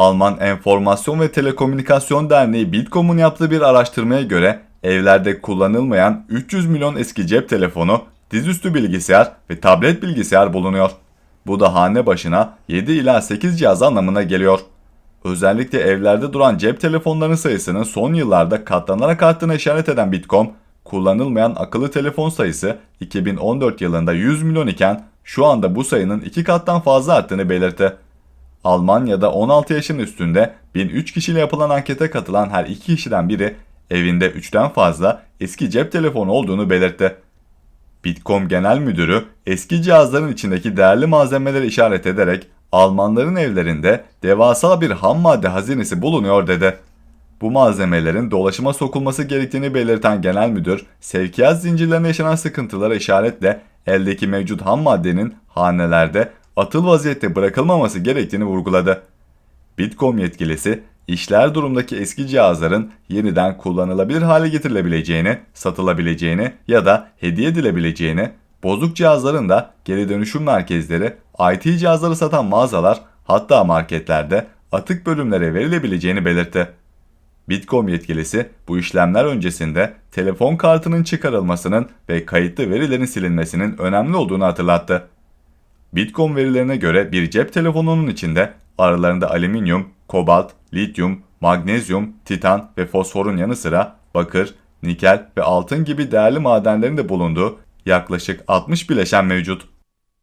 Alman Enformasyon ve Telekomünikasyon Derneği Bitkom'un yaptığı bir araştırmaya göre evlerde kullanılmayan 300 milyon eski cep telefonu, dizüstü bilgisayar ve tablet bilgisayar bulunuyor. Bu da hane başına 7 ila 8 cihaz anlamına geliyor. Özellikle evlerde duran cep telefonlarının sayısının son yıllarda katlanarak arttığına işaret eden Bitkom, kullanılmayan akıllı telefon sayısı 2014 yılında 100 milyon iken şu anda bu sayının iki kattan fazla arttığını belirtti. Almanya'da 16 yaşın üstünde 1003 kişiyle yapılan ankete katılan her iki kişiden biri evinde 3'ten fazla eski cep telefonu olduğunu belirtti. Bitkom Genel Müdürü eski cihazların içindeki değerli malzemeleri işaret ederek Almanların evlerinde devasa bir ham madde hazinesi bulunuyor dedi. Bu malzemelerin dolaşıma sokulması gerektiğini belirten genel müdür, sevkiyat zincirlerine yaşanan sıkıntılara işaretle eldeki mevcut ham maddenin hanelerde atıl vaziyette bırakılmaması gerektiğini vurguladı. Bitkom yetkilisi, işler durumdaki eski cihazların yeniden kullanılabilir hale getirilebileceğini, satılabileceğini ya da hediye edilebileceğini, bozuk cihazların da geri dönüşüm merkezleri, IT cihazları satan mağazalar, hatta marketlerde atık bölümlere verilebileceğini belirtti. Bitkom yetkilisi bu işlemler öncesinde telefon kartının çıkarılmasının ve kayıtlı verilerin silinmesinin önemli olduğunu hatırlattı. Bitkom verilerine göre bir cep telefonunun içinde aralarında alüminyum, kobalt, lityum, magnezyum, titan ve fosforun yanı sıra bakır, nikel ve altın gibi değerli madenlerin de bulunduğu yaklaşık 60 bileşen mevcut.